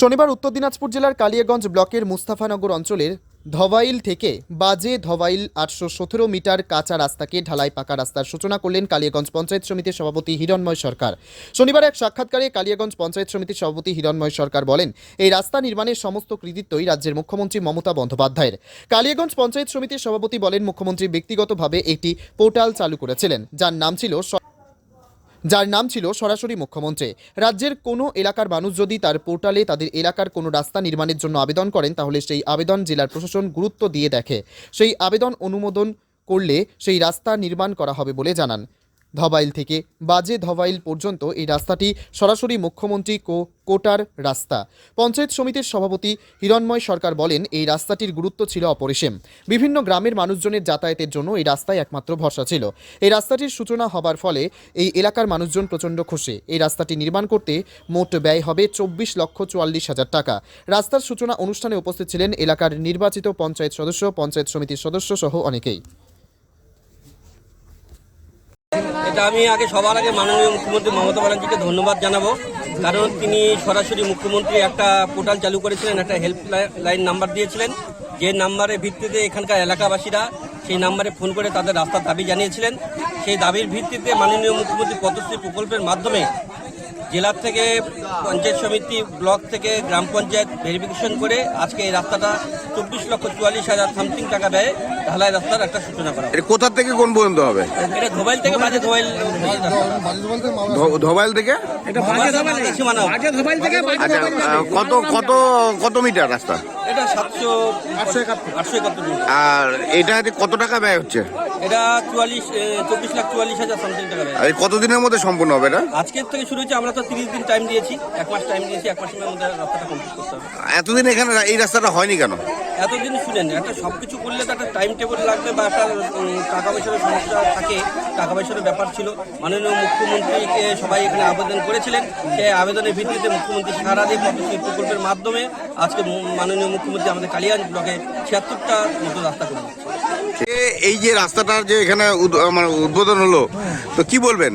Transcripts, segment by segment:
শনিবার উত্তর দিনাজপুর জেলার কালিয়াগঞ্জ ব্লকের মুস্তাফানগর অঞ্চলের ধবাইল থেকে বাজে ধবাইল আটশো সতেরো মিটার কাঁচা রাস্তাকে ঢালাই পাকা রাস্তার সূচনা করলেন কালিয়াগঞ্জ পঞ্চায়েত সমিতির সভাপতি হিরণময় সরকার। শনিবার এক সাক্ষাৎকারে কালিয়াগঞ্জ পঞ্চায়েত সমিতির সভাপতি হিরণময় সরকার বলেন, এই রাস্তা নির্মাণের সমস্ত কৃতিত্বই রাজ্যের মুখ্যমন্ত্রী মমতা বন্দ্যোপাধ্যায়ের। কালিয়াগঞ্জ পঞ্চায়েত সমিতির সভাপতি বলেন, মুখ্যমন্ত্রী ব্যক্তিগতভাবে একটি পোর্টাল চালু করেছিলেন, যার নাম ছিল যার নাম ছিল সরাসরি মুখ্যমন্ত্রী। রাজ্যের কোনো এলাকার মানুষ যদি তার পোর্টালে তাদের এলাকার কোনো রাস্তা নির্মাণের জন্য আবেদন করেন, তাহলে সেই আবেদন জেলার প্রশাসন গুরুত্ব দিয়ে দেখে। সেই আবেদন অনুমোদন করলে সেই রাস্তা নির্মাণ করা হবে বলে জানান। ধবাইল থেকে। বাজে ধবাইল পর্যন্ত এই রাস্তাটি সরাসরি মুখ্যমন্ত্রী কো কোটার রাস্তা। পঞ্চায়েত সমিতির সভাপতি হিরণময় সরকার বলেন, এই রাস্তাটির গুরুত্ব ছিল অপরিসীম। বিভিন্ন গ্রামের মানুষজনের যাতায়াতের জন্য এই রাস্তায় একমাত্র ভরসা ছিল। এই রাস্তাটির সূচনা হবার ফলে এই এলাকার মানুষজন প্রচণ্ড খুশি। এই রাস্তাটি নির্মাণ করতে মোট ব্যয় হবে চব্বিশ লক্ষ চুয়াল্লিশ হাজার টাকা। রাস্তার সূচনা অনুষ্ঠানে উপস্থিত ছিলেন এলাকার নির্বাচিত পঞ্চায়েত সদস্য, পঞ্চায়েত সমিতির সদস্য সহ অনেকেই এটা আমি আগে সবার আগে মাননীয় মুখ্যমন্ত্রী মমতা ব্যানার্জিকে ধন্যবাদ জানাব। কারণ তিনি সরাসরি মুখ্যমন্ত্রী একটা পোর্টাল চালু করেছিলেন, একটা হেল্প লাইন নাম্বার দিয়েছিলেন। যে নাম্বারের ভিত্তিতে এখানকার এলাকাবাসীরা সেই নাম্বারে ফোন করে তাদের রাস্তার দাবি জানিয়েছিলেন। সেই দাবির ভিত্তিতে মাননীয় মুখ্যমন্ত্রী পদশ্রী প্রকল্পের মাধ্যমে জেলার থেকে পঞ্চায়েত সমিতি ব্লক থেকে গ্রাম পঞ্চায়েত ভেরিফিকেশন করে আজকে এই রাস্তাটা চব্বিশ লক্ষ চুয়াল্লিশ হাজার সামথিং টাকা ব্যয়ে ঢালাই রাস্তার একটা সূচনা করা। এটা কোথা থেকে কোন পর্যন্ত হবে? এটা ধোবাইল থেকে বাজে ধোবাইল ধোবাইল থেকে? কত কত কত মিটার রাস্তা? এটা সাতশো আটশো একাত্তর আর এটা কত টাকা ব্যয় হচ্ছে? এটা চুয়াল্লিশ চব্বিশ লাখ চুয়াল্লিশ হাজার সামথিং টাকা আর কতদিনের মধ্যে সম্পূর্ণ হবে এটা? আজকের থেকে শুরু হয়েছে আমরা তো তিরিশ দিন টাইম দিয়েছি এক মাস টাইম দিয়েছি এক মাসের মধ্যে রাস্তাটা কমপ্লিট করতে হবে। এতদিন এখানে এই রাস্তাটা হয়নি কেন? এতদিন শুনেন, একটা সব কিছু করলে তো একটা টাইম টেবিল লাগবে বা একটা টাকা পয়সার সমস্যা থাকে, টাকা পয়সার ব্যাপার ছিল। মাননীয় মুখ্যমন্ত্রীকে সবাই এখানে আবেদন করেছিলেন। সেই আবেদনের ভিত্তিতে মুখ্যমন্ত্রী সারা দিয়ে পদ্মশ্রী প্রকল্পের মাধ্যমে আজকে মাননীয় মুখ্যমন্ত্রী আমাদের কালিয়াঞ্জ ব্লকে ছিয়াত্তরটা মতো রাস্তা করে এই যে রাস্তাটার যে এখানে মানে উদ্বোধন হলো, তো কি বলবেন?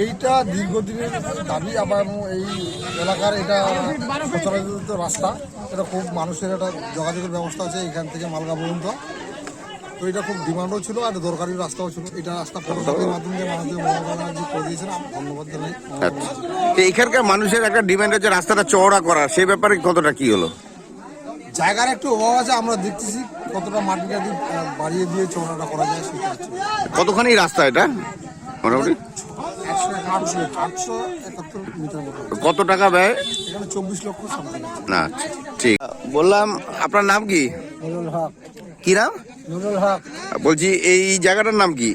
এইটা দীর্ঘদিনের দাবি আবার এই এলাকার এটা সচরাচরিত রাস্তা এটা খুব মানুষের একটা যোগাযোগের ব্যবস্থা আছে এখান থেকে মালগা পর্যন্ত। তো এটা খুব ডিমান্ডও ছিল আর দরকারি রাস্তাও ছিল। এটা রাস্তা পৌরসভার মাধ্যমে মাননীয় মমতা ব্যানার্জি করে দিয়েছেন ধন্যবাদ জানাই। তো এখানকার মানুষের একটা ডিমান্ড আছে রাস্তাটা চওড়া করা সেই ব্যাপারে কতটা কি হলো? জায়গার একটু অভাব আছে আমরা দেখতেছি কতটা মাটি টাটি বাড়িয়ে দিয়ে চৌড়াটা করা যায় সেটা কতখানি রাস্তা এটা? মোটামুটি? কত টাকা ব্যয়? চব্বিশ লক্ষ না ঠিক। বললাম আপনার নাম কি? হক। কি নাম? হক। বলছি এই জায়গাটার নাম কি?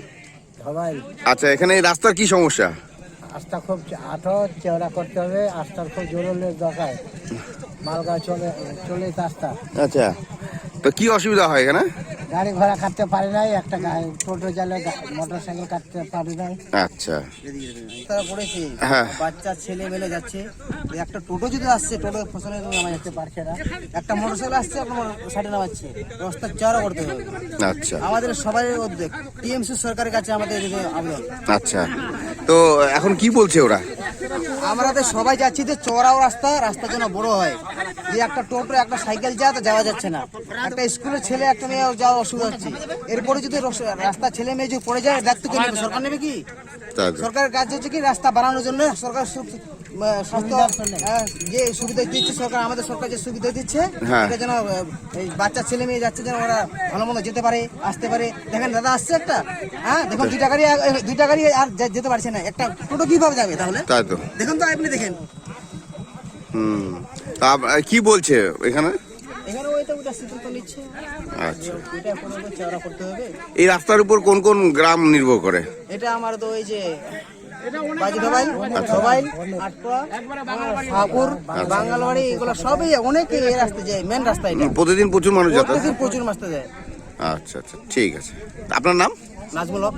আচ্ছা এখানে রাস্তার কি সমস্যা? রাস্তা খুব আঠো চওড়া করতে হবে রাস্তার খুব জরুরি দরকার। মালগাঁও চলে চলে রাস্তা। আচ্ছা। তো কি অসুবিধা হয় এখানে? গাড়ি ঘোড়া কাটতে পারে নাই একটা টোটো চালে মোটর সাইকেল কাটতে পারি নাই। আচ্ছা। তারা পড়েছে হ্যাঁ। বাচ্চা ছেলে মেলে যাচ্ছে। একটা টোটো যদি আসছে টোটো ফসলে নামা যাচ্ছে পারছে না। একটা মোটরসাইকেল আসছে আপনার সাইডে নামাচ্ছে। রাস্তা চড়া করতে হবে। আচ্ছা। আমাদের সবাই উদ্যোগ টিএমসি সরকারের কাছে আমাদের আবেদন। আচ্ছা। তো এখন কি বলছে ওরা? আমরা তো সবাই যাচ্ছি যে চড়াও রাস্তা রাস্তা যেন বড় হয়। যে একটা টোটো একটা সাইকেল যা তো যাওয়া যাচ্ছে না। একটা স্কুলের ছেলে একটা মেয়ে যাওয়া অসুবিধা হচ্ছে। এরপরে যদি রাস্তা ছেলে মেয়ে যদি পড়ে যায় দায়িত্ব কে নেবে? সরকার নেবে কি? সরকারের কাজ হচ্ছে কি? রাস্তা বাড়ানোর জন্য সরকার স্বাস্থ্য আহ, যে সুবিধা দিচ্ছে সরকার আমাদের সরকার যে সুবিধা দিচ্ছে হ্যাঁ। এটা যেন এই বাচ্চা ছেলে মেয়ে যাচ্ছে যেন ওরা ভালো মন্দ যেতে পারে আসতে পারে। দেখেন দাদা আসছে একটা। হ্যাঁ দেখুন দুই টাকারই দুই টাকারই আর যেতে পারছে না। একটা টোটো কীভাবে যাবে তাহলে? তাই তো। দেখুন তো আপনি দেখেন। হুম। তা কি বলছে এখানে? আচ্ছা। এই রাস্তার উপর কোন কোন গ্রাম নির্ভর করে? এটা আমার তো ওই যে বাজি ধবাইল ধবাইল আটপা এগুলো সবই অনেকে এই রাস্তা যায় মেন রাস্তা এটা। প্রতিদিন প্রচুর মানুষ যাতায়াত প্রচুর যায় আচ্ছা আচ্ছা। ঠিক আছে। আপনার নাম? নাজমুল হক।